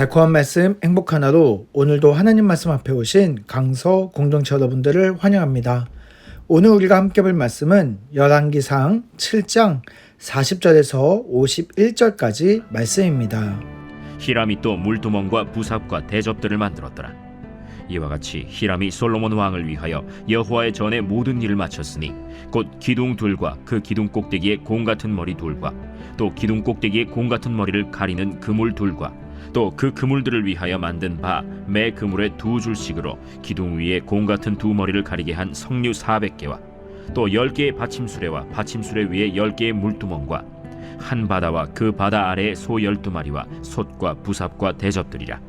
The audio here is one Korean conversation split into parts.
달콤한 말씀 행복한 하루 오늘도 하나님 말씀 앞에 오신 강서 공동체 여러분들을 환영합니다. 오늘 우리가 함께 볼 말씀은 열왕기상 7장 40절에서 51절까지 말씀입니다. 히람이 또 물두멍과 부삽과 대접들을 만들었더라. 이와 같이 히람이 솔로몬 왕을 위하여 여호와의 전에 모든 일을 마쳤으니 곧 기둥 둘과 그 기둥 꼭대기에 공 같은 머리 둘과 또 기둥 꼭대기에 공 같은 머리를 가리는 그물 둘과 또 그 그물들을 위하여 만든 바 매 그물에 두 줄씩으로 기둥 위에 공 같은 두 머리를 가리게 한 석류 400개와 또 열 개의 받침수레와 받침수레 위에 열 개의 물두멍과 한 바다와 그 바다 아래에 소 열두 마리와 솥과 부삽과 대접들이라.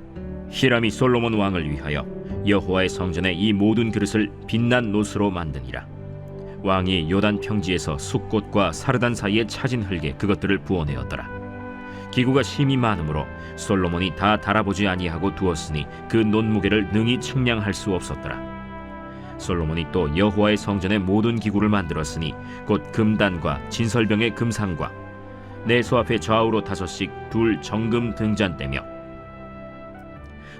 히람이 솔로몬 왕을 위하여 여호와의 성전에 이 모든 그릇을 빛난 노스로 만드니라. 왕이 요단 평지에서 숫꽃과 사르단 사이에 차진 흙에 그것들을 부어내었더라 기구가 심이 많으므로 솔로몬이 다 달아보지 아니하고 두었으니 그 논무게를 능히 측량할 수 없었더라. 솔로몬이 또 여호와의 성전의 모든 기구를 만들었으니 곧 금단과 진설병의 금상과 내소 앞에 좌우로 다섯씩 둘 정금 등잔대며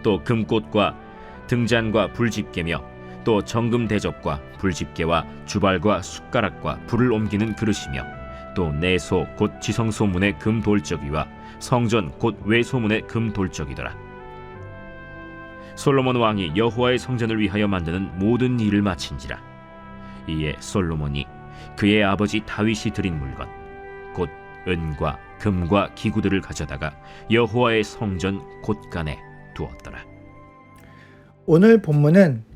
또 금꽃과 등잔과 불집게며 또 정금 대접과 불집게와 주발과 숟가락과 불을 옮기는 그릇이며 또 내소 곧 지성소문의 금 돌적이와 성전 곧 외소문의 금 돌적이더라. 솔로몬 왕이 여호와의 성전을 위하여 만드는 모든 일을 마친지라. 이에 솔로몬이 그의 아버지 다윗이 드린 물건 곧 은과 금과 기구들을 가져다가 여호와의 성전 곳간에 두었더라. 오늘 본문은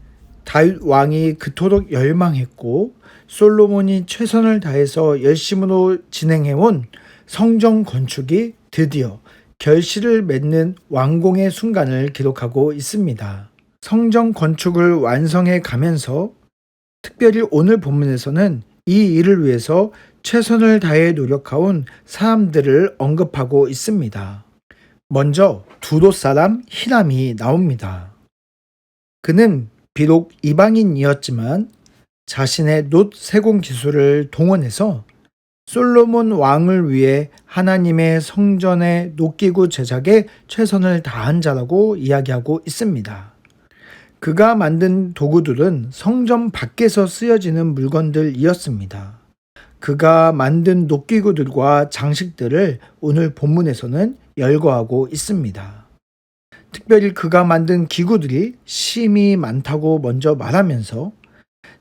다윗 왕이 그토록 열망했고 솔로몬이 최선을 다해서 열심으로 진행해온 성전 건축이 드디어 결실을 맺는 완공의 순간을 기록하고 있습니다. 성전 건축을 완성해 가면서 특별히 오늘 본문에서는 이 일을 위해서 최선을 다해 노력해온 사람들을 언급하고 있습니다. 먼저 두로 사람 히람이 나옵니다. 그는 비록 이방인이었지만 자신의 놋 세공 기술을 동원해서 솔로몬 왕을 위해 하나님의 성전의 놋기구 제작에 최선을 다한 자라고 이야기하고 있습니다. 그가 만든 도구들은 성전 밖에서 쓰여지는 물건들이었습니다. 그가 만든 놋기구들과 장식들을 오늘 본문에서는 열거하고 있습니다. 특별히 그가 만든 기구들이 심이 많다고 먼저 말하면서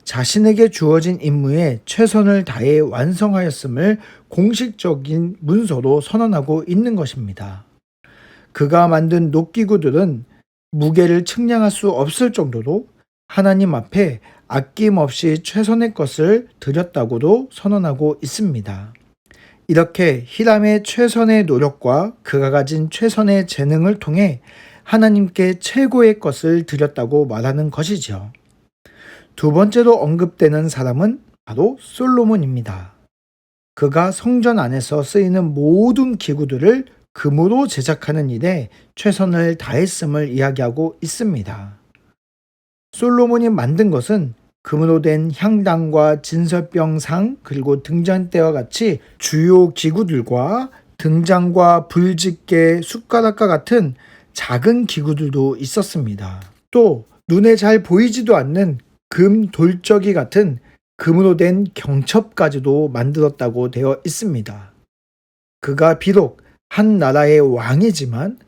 자신에게 주어진 임무에 최선을 다해 완성하였음을 공식적인 문서로 선언하고 있는 것입니다. 그가 만든 녹기구들은 무게를 측량할 수 없을 정도로 하나님 앞에 아낌없이 최선의 것을 드렸다고도 선언하고 있습니다. 이렇게 히람의 최선의 노력과 그가 가진 최선의 재능을 통해 하나님께 최고의 것을 드렸다고 말하는 것이죠. 두 번째로 언급되는 사람은 바로 솔로몬입니다. 그가 성전 안에서 쓰이는 모든 기구들을 금으로 제작하는 일에 최선을 다했음을 이야기하고 있습니다. 솔로몬이 만든 것은 금으로 된 향당과 진설병상 그리고 등잔대와 같이 주요 기구들과 등장과 불집게, 숟가락과 같은 작은 기구들도 있었습니다. 또 눈에 잘 보이지도 않는 금 돌적이 같은 금으로 된 경첩까지도 만들었다고 되어 있습니다. 그가 비록 한 나라의 왕이지만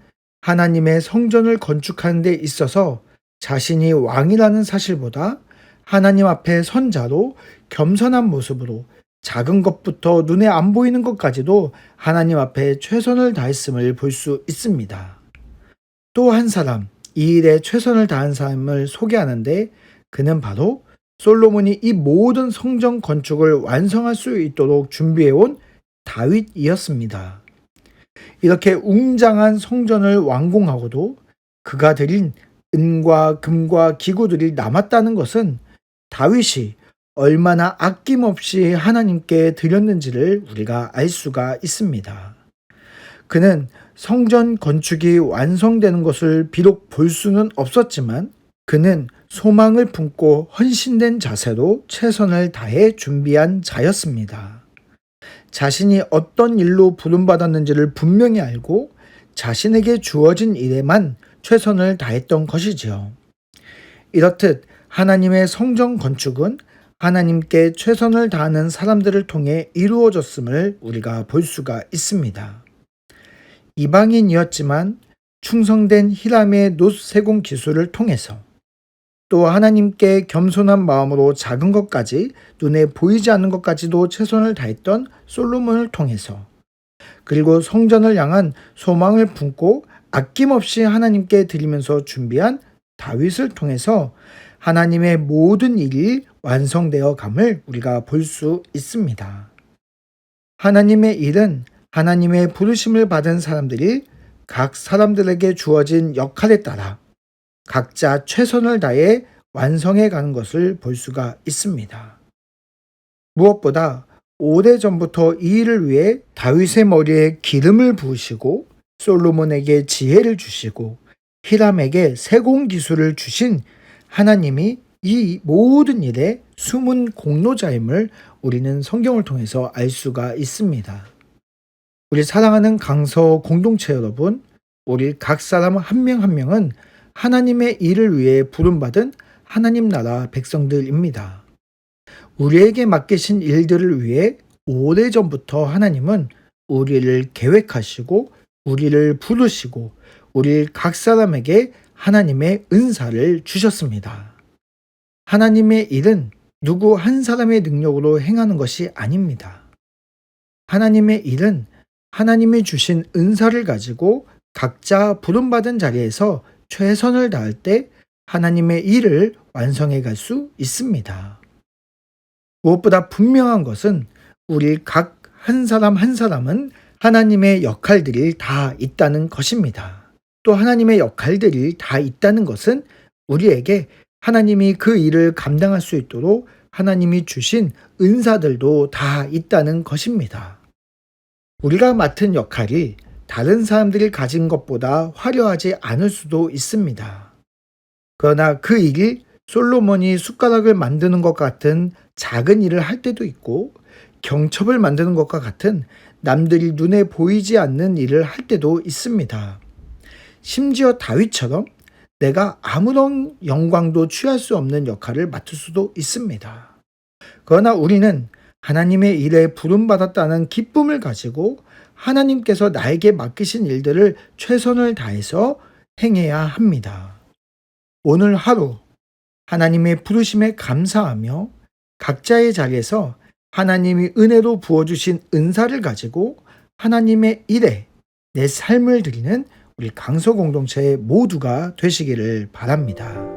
하나님의 성전을 건축하는 데 있어서 자신이 왕이라는 사실보다 하나님 앞에 선자로 겸손한 모습으로 작은 것부터 눈에 안 보이는 것까지도 하나님 앞에 최선을 다했음을 볼 수 있습니다. 또 한 사람, 이 일에 최선을 다한 사람을 소개하는데 그는 바로 솔로몬이 이 모든 성전 건축을 완성할 수 있도록 준비해온 다윗이었습니다. 이렇게 웅장한 성전을 완공하고도 그가 드린 은과 금과 기구들이 남았다는 것은 다윗이 얼마나 아낌없이 하나님께 드렸는지를 우리가 알 수가 있습니다. 그는 성전 건축이 완성되는 것을 비록 볼 수는 없었지만 그는 소망을 품고 헌신된 자세로 최선을 다해 준비한 자였습니다. 자신이 어떤 일로 부름받았는지를 분명히 알고 자신에게 주어진 일에만 최선을 다했던 것이지요. 이렇듯 하나님의 성전 건축은 하나님께 최선을 다하는 사람들을 통해 이루어졌음을 우리가 볼 수가 있습니다. 이방인이었지만 충성된 히람의 놋 세공 기술을 통해서 또 하나님께 겸손한 마음으로 작은 것까지 눈에 보이지 않는 것까지도 최선을 다했던 솔로몬을 통해서 그리고 성전을 향한 소망을 품고 아낌없이 하나님께 드리면서 준비한 다윗을 통해서 하나님의 모든 일이 완성되어 감을 우리가 볼 수 있습니다. 하나님의 일은 하나님의 부르심을 받은 사람들이 각 사람들에게 주어진 역할에 따라 각자 최선을 다해 완성해 가는 것을 볼 수가 있습니다. 무엇보다 오래전부터 이 일을 위해 다윗의 머리에 기름을 부으시고 솔로몬에게 지혜를 주시고 히람에게 세공 기술을 주신 하나님이 이 모든 일의 숨은 공로자임을 우리는 성경을 통해서 알 수가 있습니다. 우리 사랑하는 강서 공동체 여러분, 우리 각 사람 한명한 명은 하나님의 일을 위해 부름받은 하나님 나라 백성들입니다. 우리에게 맡기신 일들을 위해 오래전부터 하나님은 우리를 계획하시고 우리를 부르시고 우리 각 사람에게 하나님의 은사를 주셨습니다. 하나님의 일은 누구 한 사람의 능력으로 행하는 것이 아닙니다. 하나님의 일은 하나님이 주신 은사를 가지고 각자 부름받은 자리에서 최선을 다할 때 하나님의 일을 완성해 갈 수 있습니다. 무엇보다 분명한 것은 우리 각 한 사람 한 사람은 하나님의 역할들이 다 있다는 것입니다. 또 하나님의 역할들이 다 있다는 것은 우리에게 하나님이 그 일을 감당할 수 있도록 하나님이 주신 은사들도 다 있다는 것입니다. 우리가 맡은 역할이 다른 사람들이 가진 것보다 화려하지 않을 수도 있습니다. 그러나 그 일이 솔로몬이 숟가락을 만드는 것 같은 작은 일을 할 때도 있고 경첩을 만드는 것과 같은 남들이 눈에 보이지 않는 일을 할 때도 있습니다. 심지어 다윗처럼 내가 아무런 영광도 취할 수 없는 역할을 맡을 수도 있습니다. 그러나 우리는 하나님의 일에 부름받았다는 기쁨을 가지고 하나님께서 나에게 맡기신 일들을 최선을 다해서 행해야 합니다. 오늘 하루 하나님의 부르심에 감사하며 각자의 자리에서 하나님이 은혜로 부어주신 은사를 가지고 하나님의 일에 내 삶을 드리는 우리 강서 공동체 모두가 되시기를 바랍니다.